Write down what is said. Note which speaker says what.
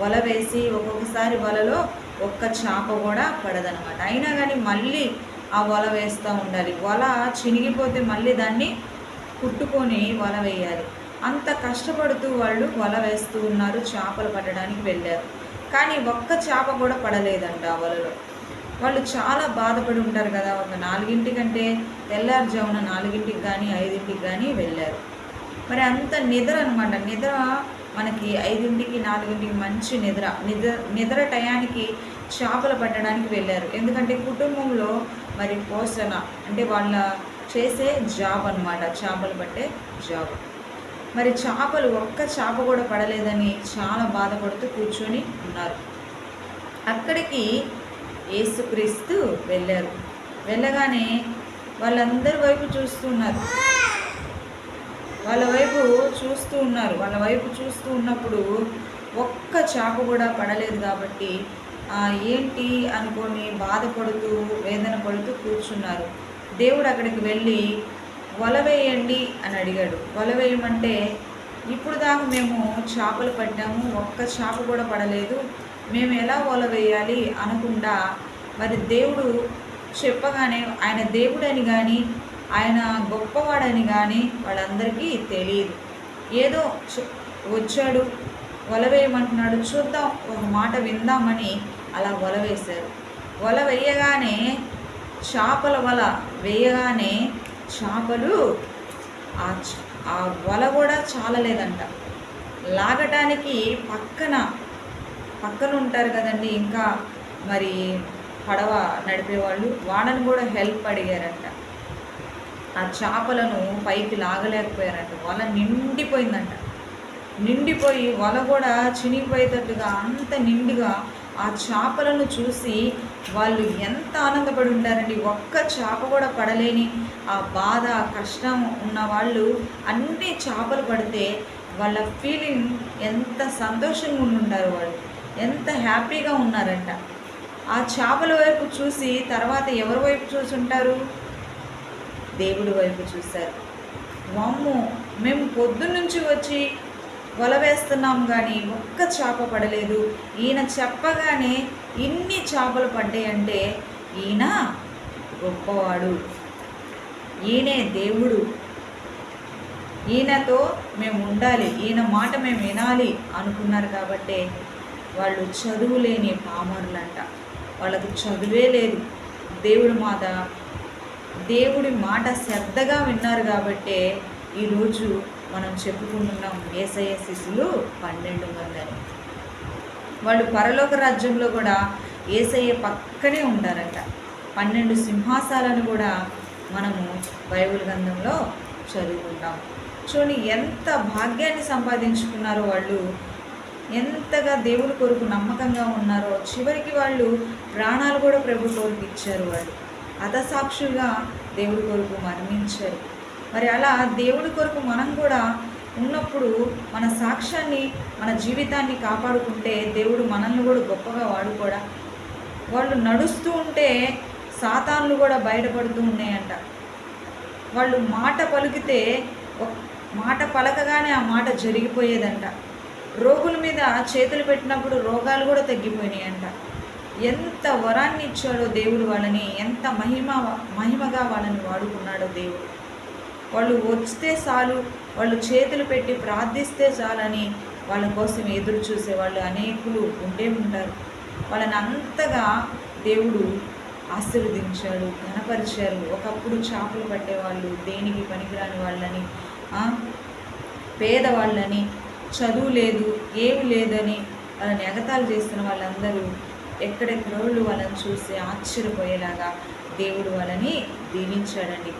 Speaker 1: వల వేసి ఒక్కొక్కసారి వలలో ఒక్క చేప కూడా పడదనమాట అయినా కానీ మళ్ళీ ఆ వల వేస్తూ ఉండాలి. వల చినిగిపోతే మళ్ళీ దాన్ని కుట్టుకొని వల వేయాలి. అంత కష్టపడుతూ వాళ్ళు వల వేస్తూ ఉన్నారు చేపలు పట్టడానికి వెళ్ళారు. కానీ ఒక్క చేప కూడా పడలేదంట ఆ వలలో. వాళ్ళు చాలా బాధపడి ఉంటారు కదా ఒక నాలుగింటికంటే తెల్లారుజామున నాలుగింటికి కానీ ఐదింటికి కానీ వెళ్ళారు. మరి అంత నిద్ర అనమాట నిద్ర మనకి ఐదింటికి నాలుగింటికి మంచి నిద్ర నిద్ర నిద్ర టయానికి చేపలు పట్టడానికి వెళ్ళారు. ఎందుకంటే కుటుంబంలో మరి పోషణ అంటే వాళ్ళ చేసే జాబ్ అనమాట చేపలు పట్టే జాబ్. మరి చేపలు ఒక్క చేప కూడా పడలేదని చాలా బాధపడుతూ కూర్చొని ఉన్నారు. అక్కడికి యేసుక్రీస్తు వెళ్ళారు. వెళ్ళగానే వాళ్ళందరి వైపు చూస్తున్నారు. వాళ్ళ వైపు చూస్తూ ఉన్నారు. వాళ్ళ వైపు చూస్తూ ఉన్నప్పుడు ఒక్క చేప కూడా పడలేదు కాబట్టి ఏంటి అనుకొని బాధపడుతూ వేదన పడుతూ కూర్చున్నారు. దేవుడు అక్కడికి వెళ్ళి వల వేయండి అని అడిగాడు. వల వేయమంటే ఇప్పుడు దాకా మేము చేపలు పట్టాము ఒక్క చేప కూడా పడలేదు మేము ఎలా వల వేయాలి అనకుండా మరి దేవుడు చెప్పగానే ఆయన దేవుడని కానీ ఆయన గొప్పవాడని కానీ వాళ్ళందరికీ తెలియదు ఏదో వచ్చాడు వల వేయమంటున్నాడు చూద్దాం ఒక మాట విందామని అలా వల వేశారు. వల వేయగానే చేపల వల వేయగానే చేపలు ఆ ఆ వల కూడా చాలలేదంట. లాగటానికి పక్కన పక్కన ఉంటారు కదండి ఇంకా మరి పడవ నడిపేవాళ్ళు వాళ్ళని కూడా హెల్ప్ అడిగారంట. ఆ చేపలను పైకి లాగలేకపోయారంట. వల నిండిపోయిందంట. నిండిపోయి వల కూడా చినిగిపోయేటట్టుగా అంత నిండుగా ఆ చేపలను చూసి వాళ్ళు ఎంత ఆనందపడి ఉంటారండి ఒక్క చేప కూడా పడలేని ఆ బాధ కష్టం ఉన్న వాళ్ళు అన్ని చేపలు పడితే వాళ్ళ ఫీలింగ్ ఎంత సంతోషంగా ఉండుంటారు వాళ్ళు. ఎంత హ్యాపీగా ఉన్నారంట. ఆ చేపల వైపు చూసి తర్వాత ఎవరి వైపు చూసుంటారు? దేవుడి వైపు చూశారు. వామ్ము మేము పొద్దున్నుంచి వచ్చి వల వేస్తున్నాం కానీ ఒక్క చేప పడలేదు. ఈయన చెప్పగానే ఇన్ని చేపలు పడ్డాయంటే ఈయన గొప్పవాడు. ఈయనే దేవుడు. ఈయనతో మేము ఉండాలి. ఈయన మాట మేము వినాలి అనుకున్నారు కాబట్టే వాళ్ళు చదువు లేని పామరులంట. వాళ్ళకు చదువే లేదు. దేవుడు మాట దేవుడి మాట శ్రద్ధగా విన్నారు కాబట్టే ఈరోజు మనం చెప్పుకుంటున్నాం ఏసయ్య శిశులు పన్నెండు మందని వాళ్ళు పరలోక రాజ్యంలో కూడా ఏసయ్య పక్కనే ఉంటారంట పన్నెండు సింహాసాలను కూడా మనము బైబిల్ గ్రంథంలో చదువుకుంటాం. చూడండి ఎంత భాగ్యాన్ని సంపాదించుకున్నారో వాళ్ళు ఎంతగా దేవుడి కొరకు నమ్మకంగా ఉన్నారో చివరికి వాళ్ళు ప్రాణాలు కూడా ప్రభు కొరకు ఇచ్చారు వాళ్ళు. హతసాక్షులుగా దేవుడి కొరకు మరణించారు. మరి అలా దేవుడి కొరకు మనం కూడా ఉన్నప్పుడు మన సాక్ష్యాన్ని మన జీవితాన్ని కాపాడుకుంటే దేవుడు మనల్ని కూడా గొప్పగా వాడుకోడా? వాళ్ళు నడుస్తూ ఉంటే సాతాన్లు కూడా బయటపడుతూ ఉన్నాయంట. వాళ్ళు మాట పలికితే మాట పలకగానే ఆ మాట జరిగిపోయేదంట. రోగుల మీద చేతులు పెట్టినప్పుడు రోగాలు కూడా తగ్గిపోయినాయంట. ఎంత వరాన్ని ఇచ్చాడో దేవుడు వాళ్ళని ఎంత మహిమ మహిమగా వాళ్ళని వాడుకున్నాడో దేవుడు. వాళ్ళు వస్తే చాలు వాళ్ళు చేతులు పెట్టి ప్రార్థిస్తే చాలని వాళ్ళ కోసం ఎదురు చూసే వాళ్ళు అనేకులు ఉండే ఉంటారు. వాళ్ళని అంతగా దేవుడు ఆశీర్వదించాడు ఘనపరిచారు. ఒకప్పుడు చేపలు పట్టేవాళ్ళు దేనికి పనికిరాని వాళ్ళని పేదవాళ్ళని చదువు లేదు ఏమి లేదని వాళ్ళని ఎగతాలు చేస్తున్న వాళ్ళందరూ ఎక్కడెక్కడోళ్ళు వాళ్ళని చూసి ఆశ్చర్యపోయేలాగా దేవుడు వాళ్ళని దీవించాడండి.